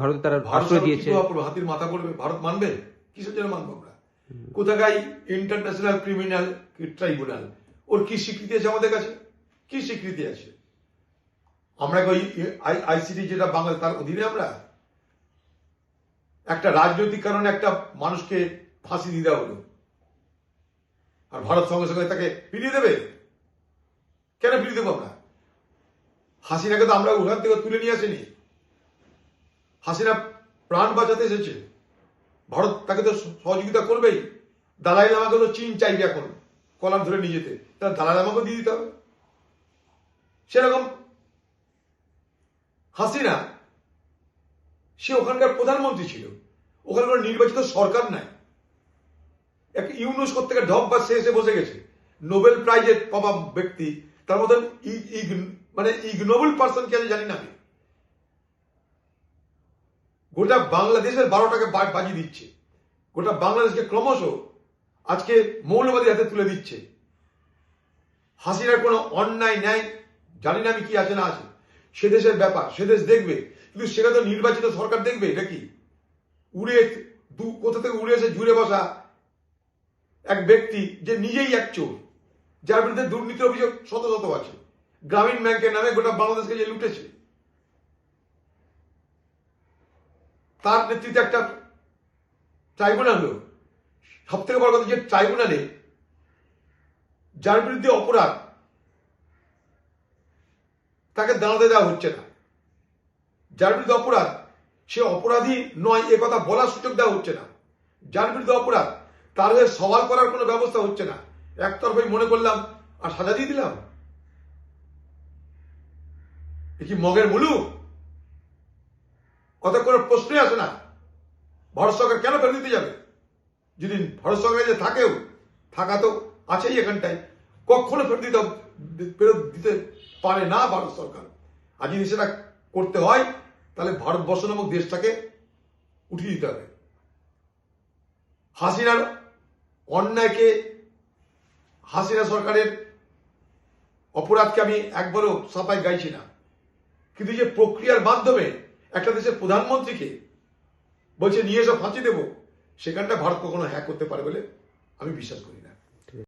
ভারতে তারা আশ্রয় দিয়েছে? হাতির মাথা পড়বে ভারত মানবে? কিসের জন্য মানবো আমরা? কোথাকায় ইন্টারন্যাশনাল ক্রিমিনাল ট্রাইব্যুনাল ওর কি স্বীকৃতি আছে আমাদের কাছে? কি স্বীকৃতি আছে? আমরা ওই আইসিটি যেটা বাংলা তার অধীনে আমরা? একটা রাজনৈতিক কারণে একটা মানুষকে ফাঁসি দিয়ে দেওয়া হলো। আর ভারত সঙ্গে সঙ্গে তাকে ফিরিয়ে দেবে? কেন ফিরিয়ে দেবো আমরা? হাসিনাকে তো আমরা ওখান থেকে তুলে নিয়ে আসেনি। প্রাণ বাঁচাতে এসেছে। ভারত তাকে তো সহযোগিতা করবেই। দালাই লামাকে তো চীন চাইবে এখন কলার ধরে নিয়ে যেতে। তাহলে দালাই লামাকে দিয়ে দিতে হবে। সেরকম হাসিনা, সে ওখানকার প্রধানমন্ত্রী ছিল। ওখানে কোনো নির্বাচিত সরকার নাই। এক ইউনুস থেকে ঢপ বা সে এসে বসে গেছে। নোবেল প্রাইজের পাওয়া ব্যক্তি। তার মতন মানে ইগনোবল পার্সন কে জানি না আমি। গোটা বাংলাদেশের বারোটাকে বাজি দিচ্ছে। গোটা বাংলাদেশকে ক্রমশ আজকে মৌলবাদী হাতে তুলে দিচ্ছে। হাসিনার কোনো অন্যায় ন্যায়, জানি না আমি কি আছে না আছে, সে দেশের ব্যাপার, সে দেশ দেখবে। কিন্তু সেটা তো নির্বাচিত সরকার দেখবে, এটা কি? উড়ে দু, কোথা থেকে উড়ে এসে জুড়ে বসা এক ব্যক্তি যে নিজেই এক চোর, যার বিরুদ্ধে দুর্নীতির অভিযোগ শত শত আছে। গ্রামীণ ব্যাংকের নামে গোটা বাংলাদেশকে যে লুটেছে। তার নেতৃত্বে একটা ট্রাইব্যুনাল হলো। সব থেকে বড় কথা যে ট্রাইব্যুনালে যার বিরুদ্ধে অপরাধ, তাকে দাঁড়াতে দেওয়া হচ্ছে না। যার বিরুদ্ধে অপরাধ, সে অপরাধী নয়, এ কথা বলার সুযোগ দেওয়া হচ্ছে না। যার বিরুদ্ধে অপরাধ, তার হয়ে সওয়াল করার কোনো ব্যবস্থা হচ্ছে না। একতরফাই মনে করলাম, আর সাজা দিয়ে দিলাম। এ কি মগের মুলুক? অত কোনো প্রশ্নই আসে না। ভারত সরকার কেন ফেরত দিতে যাবে? যদি ভারত সরকার যে থাকেও, থাকা তো আছেই এখানটায়। কখনো ফেরত দিতে ফেরত দিতে পারে না ভারত সরকার। আর যদি সেটা করতে হয়, তাহলে ভারতবর্ষ নামক দেশটাকে উঠিয়ে দিতে হবে। হাসিনার অন্যায়কে হাসিনা সরকারের অপরাধকে আমি একবারও সাফাই গাইছি না। কিন্তু যে প্রক্রিয়ার মাধ্যমে একটা দেশের প্রধানমন্ত্রীকে বলছে, নিয়ে এসে, ফাঁসি দেব। সেখানটা ভারত কখনো হ্যাক করতে পারে বলে আমি বিশ্বাস করি না।